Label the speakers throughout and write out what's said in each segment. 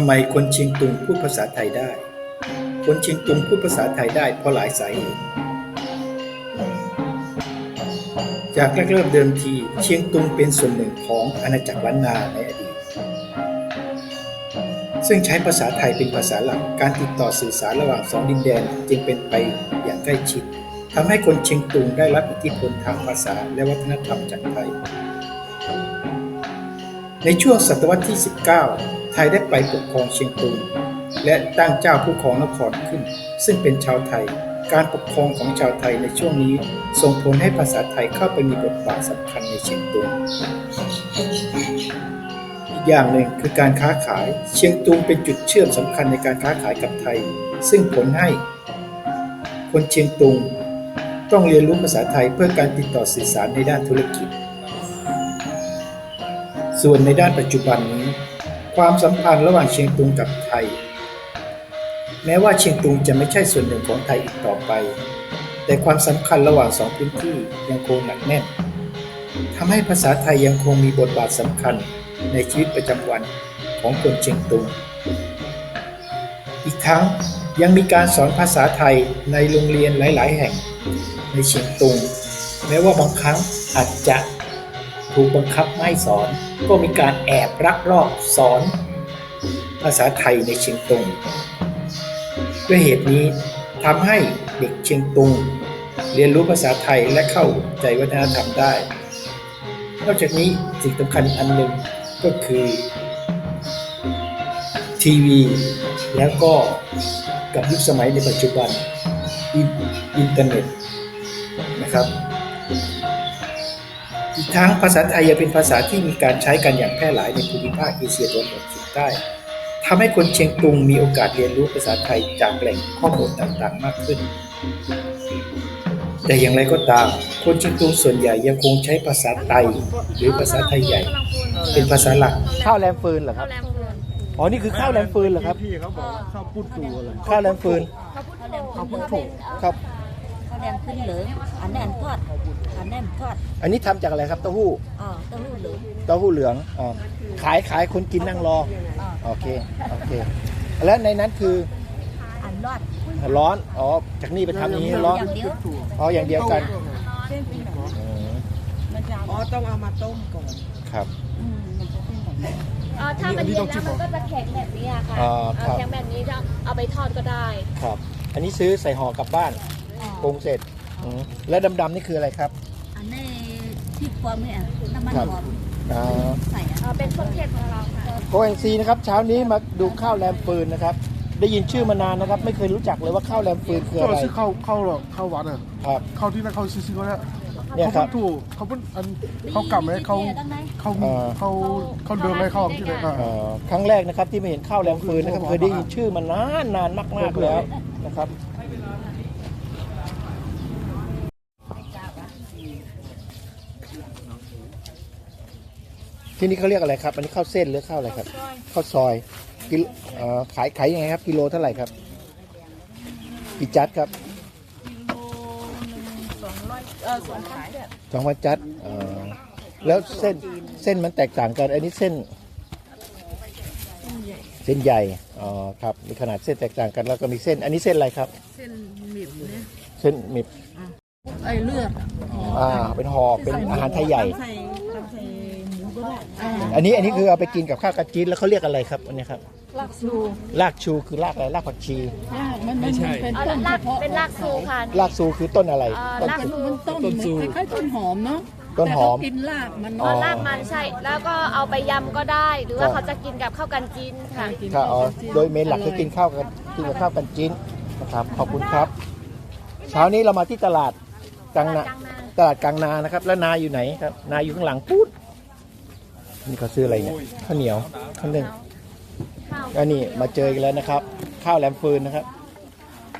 Speaker 1: ทำไมคนเชียงตุงพูดภาษาไทยได้ คนเชียงตุงพูดภาษาไทยได้เพราะหลายสาเหตุจากแรกเริ่มเดิมทีเชียงตุงเป็นส่วนหนึ่งของอาณาจักรล้านนาในอดีต ซึ่งใช้ภาษาไทยเป็นภาษาหลักการติดต่อสื่อสารระหว่างสองดินแดนจึงเป็นไปอย่างใกล้ชิดทำให้คนเชียงตุงได้รับอิทธิพลทางภาษาและวัฒนธรรมจากไทย ในช่วงศตวรรษที่ 19 ทยได้ไปปกครองเชียงตุงและตั้งเจ้าผู้ครองนครขึ้น ซึ่งเป็นชาวไทย การปกครองของชาวไทยในช่วงนี้ ส่งผลให้ภาษาไทยเข้าไปมีบทบาทสำคัญในเชียงตุงอีกอย่างหนึ่งคือการค้าขาย เชียงตุงเป็นจุดเชื่อมสำคัญในการค้าขายกับไทย ซึ่งผลให้คนเชียงตุงต้องเรียนรู้ภาษาไทยเพื่อการติดต่อสื่อสารในด้านธุรกิจ ส่วนในด้านปัจจุบันนี้ ความสัมพันธ์ระหว่างเชียงตุงกับไทย แม้ว่าเชียงตุงจะไม่ใช่ส่วนหนึ่งของไทยอีกต่อไป แต่ความสำคัญระหว่างสองพื้นที่ยังคงหนักแน่นทำให้ภาษาไทยยังคงมีบทบาทสำคัญในชีวิตประจำวันของคนเชียงตุง อีกทั้งยังมีการสอนภาษาไทยในโรงเรียนหลาย ๆ แห่ง ในเชียงตุง แม้ว่าบางครั้งอาจจะถูกบังคับไม่สอน ก็มีการแอบรักรอบสอน ภาษาไทยในเชียงตุง ด้วยเหตุนี้ทำให้เด็กเชียงตุง เรียนรู้ภาษาไทยและเข้าใจวัฒนธรรมได้ นอกจากนี้สิ่งสำคัญอันหนึ่งก็คือ ทีวี แล้วก็กับยุคสมัยในปัจจุบันอินอินเทอร์เน็ตนะครับ อีกทั้งภาษาไทยยังเป็นภาษาที่มีการใช้กันอย่างแพร่หลายในภูมิภาคเอเชียตะวันออกเฉียงใต้ทำให้คนเชียงตุงมีโอกาสเรียนรู้ภาษาไทยจากแหล่งข้อมูลต่างๆ มากขึ้น แต่อย่างไรก็ตาม คนเชียงตุงส่วนใหญ่ยังคงใช้ภาษาไทยหรือภาษาไทยใหญ่ เป็นภาษาหลัก
Speaker 2: ข้าวแรมฟืนเหรอค
Speaker 3: ข้า
Speaker 2: รับ
Speaker 3: วแรมฟืน
Speaker 2: อ๋อ นี่คือข้าวแรมฟืนเหรอครับ
Speaker 4: พี่เขาบอกว่าข้าวปุ้นตูอะไร
Speaker 2: ข้าวแรมฟืน
Speaker 3: ข้าวพุทธแรม
Speaker 4: ข้าวปุ้น
Speaker 3: ฟื
Speaker 4: ถู
Speaker 3: น
Speaker 4: ก
Speaker 2: ครับ
Speaker 5: ข้าว แดงขึ้นเหลืองอันนั้นทอดอันนั้นทอด
Speaker 2: อันนี้ทำจากอะไรครับเต้าหู้
Speaker 5: อ๋อเต้าหู้เหลือง
Speaker 2: เต้าหู้เหลืองอ๋อขายขายคนกินนั่งรอ
Speaker 5: อ๋อ
Speaker 2: โอเคโอเค แล้วในนั้นคือ
Speaker 5: อันรอด
Speaker 2: ร้อนอ๋อจากนี่ไปทำอย่างนี้ร้อน
Speaker 5: อย่างเดียว
Speaker 2: อ๋ออย่างเดียวกัน
Speaker 5: เส้นเป็นแบบนี้
Speaker 2: อืม
Speaker 5: มันจะ
Speaker 4: อ๋อต้องเอามาต้มก่อน
Speaker 2: ครับ
Speaker 5: อืมมันจะเส้นแบบนี้
Speaker 3: เอ่อถ้ามันเย็นแล้วมันก็จะแข็งแบบนี้อะค่ะ
Speaker 2: อ่าครับ
Speaker 3: เอ่อแข็งแบบนี้จะเอาไปทอดก็ได้
Speaker 2: ครับ อันนี้ซื้อใส่ห่อกลับบ้าน
Speaker 5: อ๋อ
Speaker 2: ปรุงเสร็จอืมแล้วดำๆนี่คืออะไรครับ
Speaker 5: อันนี้ที่ความเนี่ยน้ำมัน
Speaker 2: ครับ
Speaker 5: หอม
Speaker 2: อ่า
Speaker 5: ใส่อะ
Speaker 3: เอ่อเป็นเครื่องเทศของเราค่ะ
Speaker 2: โคเอนซีนะครับเช้านี้มาดูข้าวแรมฟืนนะครับ ได้ยินชื่อมานานนะครับ ไม่เคยรู้จักเลยว่าข้าวแรมฟืนคือ
Speaker 4: ก็
Speaker 2: อะไร
Speaker 4: ซื้อข้าวข้าวหรอกข้าวหวานอะ
Speaker 2: ครับ
Speaker 4: ข้าวที่นั่นเขาซื้อๆก็ได้
Speaker 2: เนี่ยครับ
Speaker 4: เขาถูกเขาเป็นอันเขากลับไหมเขา
Speaker 5: ตั้งไหน
Speaker 4: เขา
Speaker 2: เอ่อ
Speaker 4: เขาเขาเดินไหมเขาที่ไหนอะ
Speaker 2: เอ่อครั้งแรกนะครับที่มาเห็นข้าวแรมฟืนนะครับเคยได้ยินชื่อมานานนานมากๆแล้วนะครับ ที่นี่เขาเรียกอะไรครับ อันนี้ข้าวเส้นหรือข้าวอะไรครับข้าวซอยกิโลเอ่อขายขายยังไงครับ กิโลเท่าไหร่ครับกี่จัดครับสองพันจัดเอ่อแล้วเส้นเส้นมันแตกต่างกัน อันนี้เส้น เส้นใหญ่อ๋อครับมีขนาดเส้นแตกต่างกัน แล้วก็มีเส้น อันนี้เส้นอะไรครับ
Speaker 5: เส้นหมิบเนี่ย
Speaker 2: เส้นหมิบ
Speaker 5: ไอ้เลือด
Speaker 2: อ่าเป็นห่อเป็นอาหารไทยใหญ่
Speaker 5: ใส่ใส่หมูก็ได้
Speaker 2: อันนี้อันนี้คือเอาไปกินกับข้าวกระจีนแล้วเขาเรียกอะไรครับอันนี้ครับ
Speaker 5: ลักซู
Speaker 2: รากชูคือรากอะไรรากผักชี
Speaker 5: มันมันเป็น
Speaker 3: เอา
Speaker 5: ต้น
Speaker 3: ลา
Speaker 5: เฉ
Speaker 3: ก
Speaker 5: พาะ
Speaker 3: เป็นลากซูค่ะ
Speaker 2: รากซูคือต้นอะไร
Speaker 3: เอ่อ
Speaker 2: ต้น
Speaker 3: ราก
Speaker 2: สู
Speaker 3: ซู
Speaker 5: มันต้นคล้ายๆต้นหอมเนาะ
Speaker 2: ต้นหอม
Speaker 5: แต่เขากินรากมัน
Speaker 3: เอ่อรากมันใช่ แล้วก็เอาไปยำก็ได้ หรือว่าเขาจะกินกับข้าวกันจีนค่ะ
Speaker 2: ค่ะอ๋อโดยเมนหลักคือกินข้าวกันกินกับข้าวกันจีนนะครับขอบคุณครับ เช้านี้เรามาที่ตลาดกลางนา
Speaker 3: กลางนา
Speaker 2: ตลาดกลางนานะครับ แล้วนาอยู่ไหนครับ นาอยู่ข้างหลังปุ๊ด นี่เขาซื้ออะไรเนี่ยข้าวเหนียวข้าวนึ่ง
Speaker 3: ข้าว
Speaker 2: อันนี้มาเจอกันแล้วนะครับ ข้าวแหลมฟืนนะครับ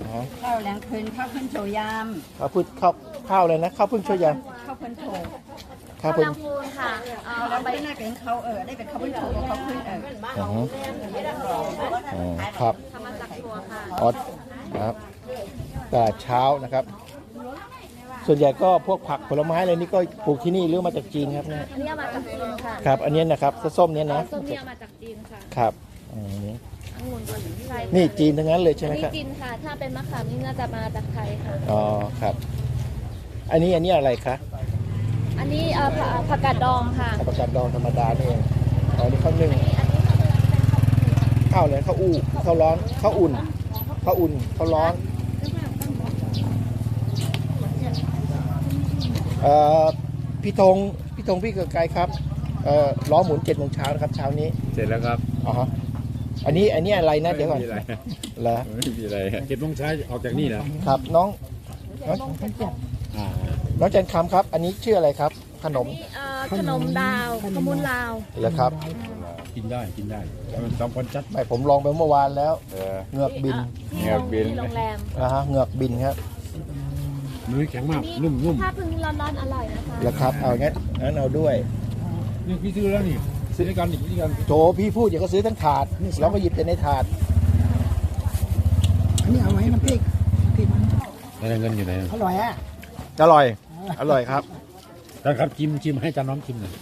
Speaker 2: อ๋อ
Speaker 5: ข้าวแรงคืนข้าวขึ้นโชยาม
Speaker 2: ข้าวพึ่งข้าวข้าวเลยนะข้าวพึ่งช่วยยัง
Speaker 5: ข้าวขึ้นโช
Speaker 2: ข้า
Speaker 3: ข้าวว
Speaker 2: พึ่ง
Speaker 3: ลำพูนค่ะเอ่อ
Speaker 5: แล้
Speaker 3: เอา
Speaker 5: ว
Speaker 3: ไป
Speaker 5: ไปน่าเป็นเขาเออได้เป็นข้าวขึ้นโชข้าวขึ้นเออ
Speaker 2: อ๋ออ๋อครับ
Speaker 3: ทำมาจากถั่วค่ะ
Speaker 2: อ๋อครับตลาดเช้านะครับ ส่วนใหญ่ก็พวกผักผลไม้อะไรนี่ก็ปลูกที่นี่หรือมาจากจีนครับเนี่ย
Speaker 3: อันนี้เอามาจากจีนค่ะ
Speaker 2: ครับ อันเนี้ยนะครับส้มๆเนี้ยนะ
Speaker 3: ส้มนี่เอามาจากจีนค่ะ
Speaker 2: ครับอืม
Speaker 3: องุ่นกับไทย
Speaker 2: นี่จีนทั้งนั้นเลยใช่
Speaker 3: อั
Speaker 2: ไห
Speaker 3: น
Speaker 2: ม
Speaker 3: นี้
Speaker 2: ครับ
Speaker 3: จีนค่ะ ถ้าเป็นมะขามนี่น่าจะมาจากไทยค่ะ
Speaker 2: อ๋อครับ อันนี้อันนี้อะไรคะ
Speaker 3: อันนี้เอ่อผักผักกาดดองค่ะ
Speaker 2: ข้าวประกาศดองธรรมดานี่เองอ๋อนี่ข้าวนึ่ง
Speaker 3: อันนี้เขาเรียกเป็นข้าวหมู
Speaker 2: ข้าวเลยข้าวอู้ข้าวร้อนข้าวอุ่นข้าวอุ่นข้าวร้อนเอ่อ พี่ธงพี่ธงพี่เกิดไกลครับเอ่อล้อหมุนเจ็ดโมงเช้านะครับเช้านี้
Speaker 6: เสร็จแล้วครับ
Speaker 2: อ๋อฮะอันนี้อันนี้อะไรนะเดี๋ยวก่อน
Speaker 6: ไม่มีอะไร
Speaker 2: เหรอ
Speaker 6: ไม่มีอะไรเจ็ดโมงเช้าออกจากนี่แล้ว
Speaker 2: ครับ น้องน้อง
Speaker 6: อ่า
Speaker 2: น้องจันคำครับ อันนี้ชื่ออะไรครับ ขนม
Speaker 3: นี่เอ่อขนมดาวขมุนลาว
Speaker 2: เหรอครับ
Speaker 6: กินได้กินได้แต่มันสองคนจัด
Speaker 2: ไม่ผมลองไปเมื่อวานแล้ว
Speaker 6: เออ
Speaker 2: เหงือกบิน
Speaker 3: ที่
Speaker 6: เหงือกบิน
Speaker 3: ที่โรงแรม
Speaker 2: นะฮะเหงือกบินครับ
Speaker 6: เนื้อแข็งมากนุ่มนุ่ม
Speaker 3: ถ้าเพึ่งร้อนๆอร่อยนะคะ
Speaker 2: แล้วครับ เอางั้นงั้นเอาด้วย
Speaker 6: นี่พี่ซื้อแล้วนี่ซื้อด้วยกันอีกด้วยกัน
Speaker 2: โถพี่พูดอย่าก็ซื้อทั้งถาดเราก็หยิบแต่ในถาด
Speaker 7: อันนี้เอาไว้น้ำพริกน้ำพริกมัน
Speaker 6: แล้วเงินอยู่ไหน
Speaker 7: อร่อยอะ
Speaker 2: อร่อย อร่อยครับ
Speaker 6: ท่านครับชิมชิมให้จานน้องชิมหน่อย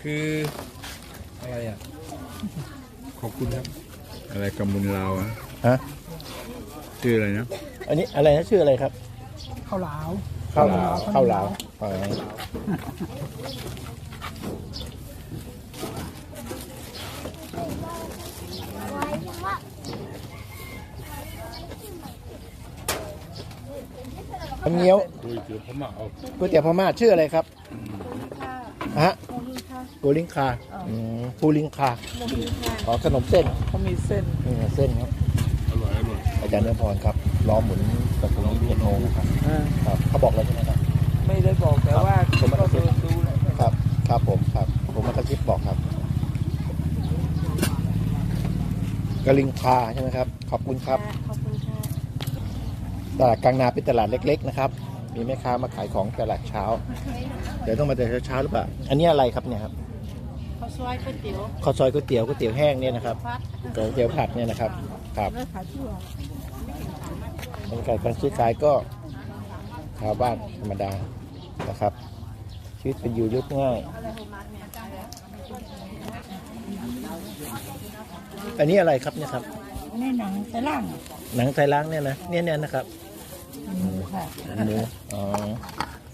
Speaker 8: คืออะไรอะ
Speaker 6: ขอบคุณครับ อะไรกำมุนลาวอะ
Speaker 2: ฮะ
Speaker 6: ชื่ออะไรนะ
Speaker 2: อันนี้อะไรนะชื่ออะไรครับ
Speaker 7: ข้าวหลาว
Speaker 2: ข้าวหลาวข้าวหลาวอ๋อน้ำเงี้ยว
Speaker 6: คุยเกี่ยวผมเอา
Speaker 2: ก๋วยเตี๋ยวพม่าชื่ออะไรครับฮะปูลิงคาอืมปูลิงคาอ๋อขนมเส้น
Speaker 7: เขามีเส้น
Speaker 2: นี่ไงเส้นครับ
Speaker 6: อร่อยอร่อย
Speaker 2: อาจารย์เนื้อพรครับรอหมุนประตูนี้เจ็ดโมงนะครับครับเขาบอกแล้วใช่ไหมครับ
Speaker 7: ไม่ได้บอกแต่ว่า
Speaker 2: ผมมา
Speaker 7: ก็
Speaker 2: กระซิ
Speaker 7: เดิ
Speaker 2: บ
Speaker 7: นดูแหละ
Speaker 2: ครับ ครับผมครับ ผมมากระซิบบอกครับกะลิงคาใช่ไหมครับ ขอบคุณครับ
Speaker 3: ขอบคุณค่ะ
Speaker 2: ตลาดกลางนาเป็นตลาดเล็ก ๆ นะครับ มีแม่ค้ามาขายของตลาดเช้า เดี๋ยวต้องมาแต่เช้าๆหรือเปล่า อันนี้อะไรครับเนี่ยครับ
Speaker 5: ข้าวซอยก๋วยเตี๋ยว
Speaker 2: ข้าวซอยก๋วยเตี๋ยวก๋วยเตี๋ยวแห้งเนี่ยนะครับ
Speaker 5: พัด
Speaker 2: ก๋วยเตี๋ยวผัดเนี่ยนะครับ ครับ
Speaker 5: แล้วขายชั่ว
Speaker 2: บรรยากาศการซื้อขายก็ชาวบ้านธรรมดานะครับ ชีวิตเป็นอยู่ยุบง่ายอันนี้อะไรครับเนี่ยครับ
Speaker 5: นี่หนังแต่ล่าง
Speaker 2: หนังไทยล้างเนี่ยนะเนี่ยเนี่ยนะครับ
Speaker 5: หมูค่ะ
Speaker 2: หมูอ๋อ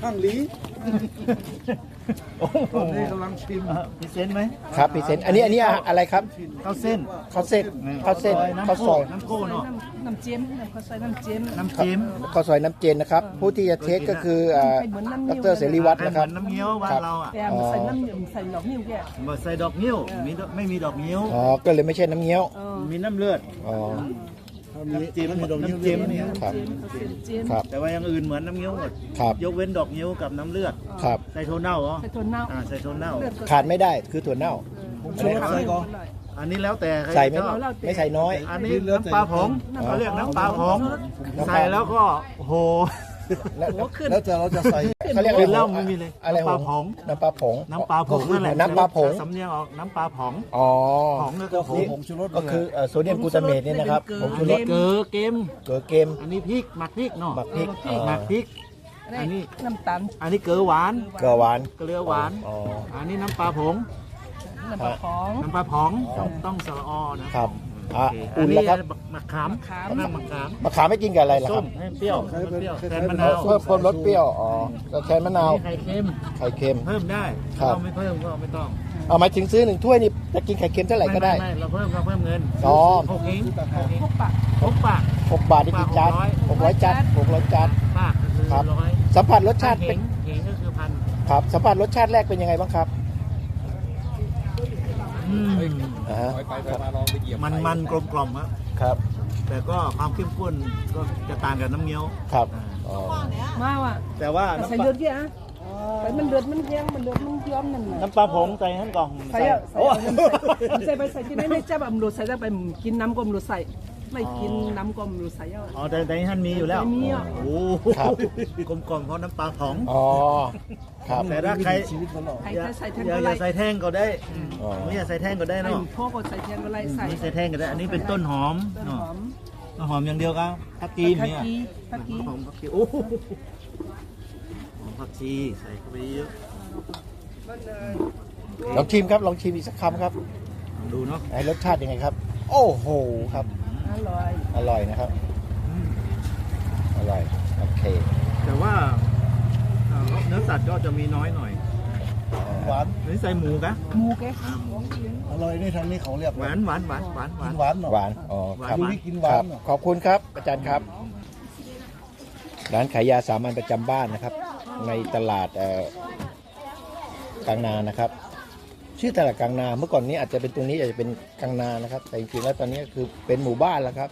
Speaker 4: ข้างลีตอนนี้กำลังชิม
Speaker 8: มีเซนไหม
Speaker 2: ครับพี่เซนอันนี้อันนี้อะไรครับ
Speaker 8: ข้าวเส้น
Speaker 2: ข้าวเส้นข้าวเส้นข้าวซอย
Speaker 8: น้ำโก้เนาะ
Speaker 7: น้ำเจียมน้ำข้าวซอยน้ำเจียม
Speaker 8: น้ำจิ้ม
Speaker 2: ข้าวซอยน้ำเจนนะครับ ผู้ที่จะเทสก็คืออ่า
Speaker 7: เหมือนน้ำ
Speaker 2: ด
Speaker 7: นิ้ว
Speaker 2: รเสรีวัฒน์
Speaker 8: ให้
Speaker 2: นะ
Speaker 8: เห
Speaker 2: ค
Speaker 8: มื
Speaker 2: รั
Speaker 8: อบนน้ำเงี้ยวบ้านเราอะ
Speaker 7: แต่มันใส่น้ำเหนียวใส่ดอกนิ้วแก
Speaker 8: บ่ใส่ดอกนิ้วมีดอกไม่มีดอกนิ้ว
Speaker 2: อ๋อก็เลยไม่ใช่น้ำเงี้ยว
Speaker 7: เออ
Speaker 8: มีน้ำเลือด
Speaker 2: อ๋อ
Speaker 8: น้ำจิ้มน้ำจิ้มเนี่ย
Speaker 2: ครับ
Speaker 7: ข้าวเส้นเจียม
Speaker 2: ครับ
Speaker 8: แต่ว่าอย่างอื่นเหมือนน้ำเงี้ยวหมด
Speaker 2: ครับ
Speaker 8: ยกเว้นดอกนิ้วกับน้ำเลือด
Speaker 2: ครับ
Speaker 8: ใส่โทนเน่าเหรอ
Speaker 7: ใส่ถั่วเน่า
Speaker 8: อ่าใส่โทนเน่า
Speaker 7: เลือดก็
Speaker 2: ขาดไม่ได้คือถั่วเน่า
Speaker 7: ใส่ข้าวก็
Speaker 8: อันนี้แล้วแต่ใคร
Speaker 2: ใส่ไม่
Speaker 8: ชอบ
Speaker 2: ไม่ใส่น้อย
Speaker 8: อันนี้น้ำปลาผงเขาเรียกน้ำปลาผง
Speaker 2: น้ำปลา
Speaker 8: ใส่แล้วก็โอ้โห
Speaker 2: แล้วแล้ว
Speaker 4: แล้วแต่เราจะใส่
Speaker 2: เขาเรียก
Speaker 8: กินเหล้าไม่มีเลย
Speaker 2: อะไร
Speaker 8: น้ำปลาผง
Speaker 2: น้ำปลาผง
Speaker 8: น้ำปลาผงนั่นแหละ
Speaker 2: น้ำปลาผง
Speaker 8: สำเนียงออกน้ำปลาผง
Speaker 2: อ๋อ
Speaker 8: ผงก็คือผง
Speaker 4: ผงชูรส
Speaker 2: ก็คือเอ่อโซเดียมกลูตาเมตเนี่ยนะครับผงชูรส
Speaker 8: เกลือเกม
Speaker 2: เกลือเกม
Speaker 8: อันนี้พริกหมักพริกเนาะ
Speaker 2: หมักพริก
Speaker 8: หมักพริก
Speaker 7: อั
Speaker 8: อั
Speaker 7: น
Speaker 8: น
Speaker 7: นี้
Speaker 8: นี้
Speaker 7: น้ำตาล
Speaker 8: อันนี้เกลือหวาน
Speaker 2: เกลือหวาน
Speaker 8: เกลือหวาน
Speaker 2: อ๋อ
Speaker 8: อันนี้น้ำปลาผง
Speaker 7: น้ำปลาของ
Speaker 8: น้ำปลาผงต้องต้องสละอนะครับ
Speaker 2: อะ
Speaker 8: โอเคอั
Speaker 2: อุ่
Speaker 8: น
Speaker 2: น
Speaker 8: นี้
Speaker 2: แล้วครับ
Speaker 8: มะขามน้ำมะขาม
Speaker 2: มะขามไม่กินกับอะไรล่ะค
Speaker 8: ส้
Speaker 2: รั
Speaker 8: ม
Speaker 2: บ
Speaker 8: ให้เปรี้ยวเปรี้ยวแทนมะ
Speaker 2: เอ่
Speaker 8: นา
Speaker 2: อ
Speaker 8: ว
Speaker 2: เพิ่มเพิ่มรสเปรี้ยวอ๋อก็แทนมะนาว
Speaker 8: ไข่เค็ม
Speaker 2: ไข่เค็ม
Speaker 8: เพิ่มได้
Speaker 2: ครับ
Speaker 8: เราไม่เพิ่มก็ไม่ต้อง
Speaker 2: เอาหมายถึงซื้อหนึ่งถ้วยนี่จะกินไข่เค็มเท่าไหร่ก็ได้
Speaker 8: ม่ม่เราเพิ่มเราเพิ่มเงิน
Speaker 2: อ๋อ
Speaker 8: หกหิงหกหิง
Speaker 7: พวกปะ
Speaker 8: หกปาก
Speaker 2: หกบาทนี่กี่จานหกร้อยจานหกร้อยจาน
Speaker 8: ปากก็คือ
Speaker 2: ครับ
Speaker 8: ร้อย
Speaker 2: สัมผัสรสชาติ
Speaker 8: เห
Speaker 2: เป็น
Speaker 8: งเหงก็คือพัน
Speaker 2: ครับสัมผัสรสชาติแรกเป็นยังไงบ้างครับ
Speaker 8: อืม
Speaker 2: อ่าฮะ
Speaker 6: ไปไปมาลองไปเหยียบ
Speaker 8: มันมันกลมกล่อมๆอะ
Speaker 2: ครับ
Speaker 8: แต่ก็ความเข้มข้นก็จะต่างกับน้ำเงี้ยว
Speaker 2: ครับอ๋อ
Speaker 7: มาว่ะ
Speaker 8: แต่ว่า
Speaker 7: แต่
Speaker 8: น้ำ
Speaker 7: ใส่
Speaker 8: ปลา
Speaker 7: เลือดเยอะอะใส่มันเลือดมันแห้งมันเลือดมันย้อมนั่นน่ะ
Speaker 8: น้ำปลาผงใส่ทั้งกล่อง
Speaker 7: ใส่อะใส่เอาใส่ไปใส่กินได้ไม่จับอะมันหลุดใส่ได้ไปกินน้ำก็มันหลุดใส่ ไม่กินน้ำกลมหรือใส่เอา
Speaker 8: อ๋อแต่แต่ท่านมีอยู่แล้ว
Speaker 7: ไม่มีอะ
Speaker 8: โอ้
Speaker 2: ครับ
Speaker 8: กลมกล่อมเพราะน้ำปลาผอง
Speaker 2: อ๋อครับ
Speaker 8: แต่ถ้าใคร
Speaker 4: ชีวิตมันหรอก
Speaker 7: ใคร
Speaker 8: อย่า
Speaker 7: จะใส่แทน
Speaker 8: อย่า
Speaker 7: ก็
Speaker 8: อ
Speaker 7: ไล่
Speaker 8: ย่าใส่แท่งก็ได้
Speaker 2: อ๋อ
Speaker 8: ไม่อย่าใส่แท่งก็ได้
Speaker 7: ไอ้
Speaker 8: เนาะ
Speaker 7: พ่อก็ใส่แทนก็ไล่ใส่
Speaker 8: ไม่ใส่แท่งก็ได้ อันนี้เป็นต้นหอม
Speaker 7: ต้น
Speaker 8: เนาะ
Speaker 7: หอม
Speaker 8: ต้นหอมอย่างเดียวครับผักกีม
Speaker 7: ผัก
Speaker 8: เนี่ย
Speaker 7: กีผักกี
Speaker 8: หอมผักชีโอ้โหหอมผักชีใส่เข้าไปเยอะ
Speaker 2: ลองชิมครับลองชิมอีกสักคำครับ
Speaker 8: ลองดูเนาะ
Speaker 2: ไอ้รสชาติยังไงครับ โอ้โหครับ
Speaker 7: อร่อย
Speaker 2: อร่อยนะครับอร่อย โอเค
Speaker 8: แต่ว่าเอ่อเนื้อสัตว์ก็จะมีน้อยหน่อย
Speaker 4: หวาน
Speaker 8: อันนี้ใส่หมูกะ
Speaker 7: หมูแก
Speaker 4: อร่อยนี่ทางนี้เขาเรียก
Speaker 8: หวานหวานหวานหวานหวา
Speaker 4: กิ
Speaker 8: น
Speaker 4: น หวานหน่อย
Speaker 2: หวาน อ๋อครับ
Speaker 8: หวาน
Speaker 4: กินห
Speaker 2: ควารั
Speaker 4: น
Speaker 2: บ
Speaker 4: หน่อย
Speaker 2: ขอบคุณครับอาจารย์ครับ ร้านขายยาสามัญประจำบ้านนะครับ ในตลาดเอ่อกลางนานะครับ ชื่อตลาดกลางนาเมื่อก่อนนี้อาจจะเป็นตรงนี้อาจจะเป็นกลางนานะครับ แต่จริงๆแล้วตอนนี้ก็คือเป็นหมู่บ้านแล้วครับ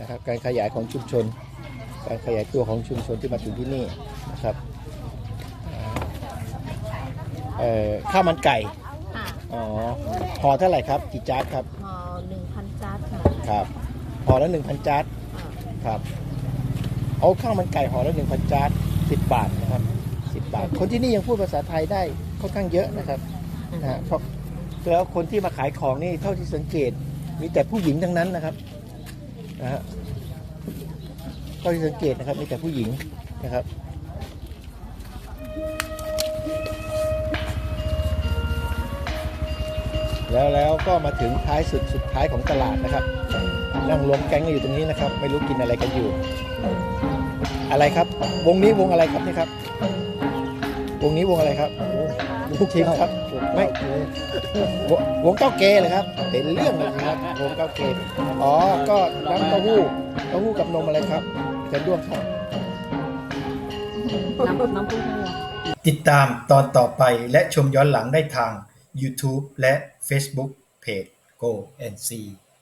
Speaker 2: นะครับ การขยายของชุมชน การขยายตัวของชุมชนที่มาถึงที่นี่นะครับเอ่อข้าวมันไก่
Speaker 5: ค่ะ
Speaker 2: อ๋อห่อเท่าไหร่ครับกี่จานครับ
Speaker 5: ห่อหนึ่งพันจานค่ะ
Speaker 2: ครับห่อละหนึ่งพันจาน
Speaker 5: อ่า
Speaker 2: ครับเอาข้าวมันไก่ห่อละหนึ่งพันจานสิบบาทนะครับสิบบาท คนที่นี่ยังพูดภาษาไทยได้ค่อนข้างเยอะนะครับ นะเพราะแล้วคนที่มาขายของนี่เท่าที่สังเกต มีแต่ผู้หญิงทั้งนั้นนะครับนะฮะเท่าที่สังเกตนะครับมีแต่ผู้หญิงนะครับแล้วแล้วก็มาถึงท้ายสุดสุดท้ายของตลาดนะครับ นั่งรวมแก๊งกันอยู่ตรงนี้นะครับ ไม่รู้กินอะไรกันอยู่ อะไรครับ วงนี้วงอะไรครับนี่ครับ วงนี้วงอะไรครับทุกทีมครับไม่วงวงเก้าเกเลยครับ เป็นเรื่องเลยครับวงเก้าเกอ๋อก็น้ำเต้าหู้เต้าหู้กับนมอะไรครับจะด้วงครับ
Speaker 5: น้ำน้ำพุ้ง
Speaker 1: ติดตามตอนต่อไปและชมย้อนหลังได้ทาง YouTube และ Facebook Page Go and See